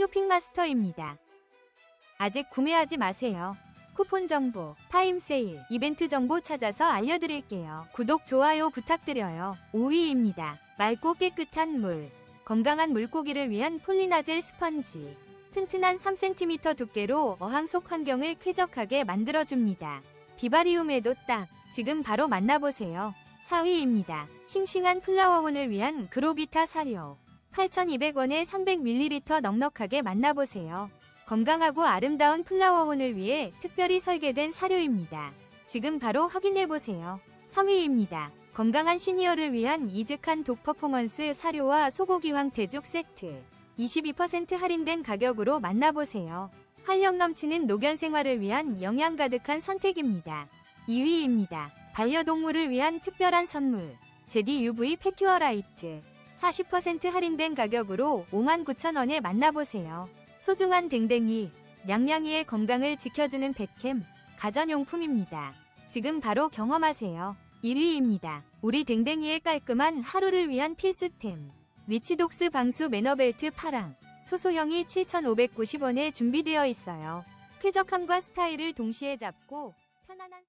쇼핑마스터입니다. 아직 구매하지 마세요. 쿠폰 정보, 타임 세일, 이벤트 정보 찾아서 알려드릴게요. 구독, 좋아요 부탁드려요. 5위입니다. 맑고 깨끗한 물. 건강한 물고기를 위한 폴리나젤 스펀지. 튼튼한 3cm 두께로 어항 속 환경을 쾌적하게 만들어줍니다. 비바리움에도 딱 지금 바로 만나보세요. 4위입니다. 싱싱한 플라워원을 위한 그로비타 사료. 8,200원에 300ml 넉넉하게 만나보세요. 건강하고 아름다운 플라워원을 위해 특별히 설계된 사료입니다. 지금 바로 확인해보세요. 3위입니다. 건강한 시니어를 위한 이직한 독 퍼포먼스 사료와 소고기 황태죽 세트. 22% 할인된 가격으로 만나보세요. 활력 넘치는 노견 생활을 위한 영양 가득한 선택입니다. 2위입니다. 반려동물을 위한 특별한 선물. 제디 UV 패큐어 라이트. 40% 할인된 가격으로 59,000원에 만나보세요. 소중한 댕댕이, 냥냥이의 건강을 지켜주는 펫캠, 가전용품입니다. 지금 바로 경험하세요. 1위입니다. 우리 댕댕이의 깔끔한 하루를 위한 필수템. 리치독스 방수 매너벨트 파랑. 초소형이 7,590원에 준비되어 있어요. 쾌적함과 스타일을 동시에 잡고 편안한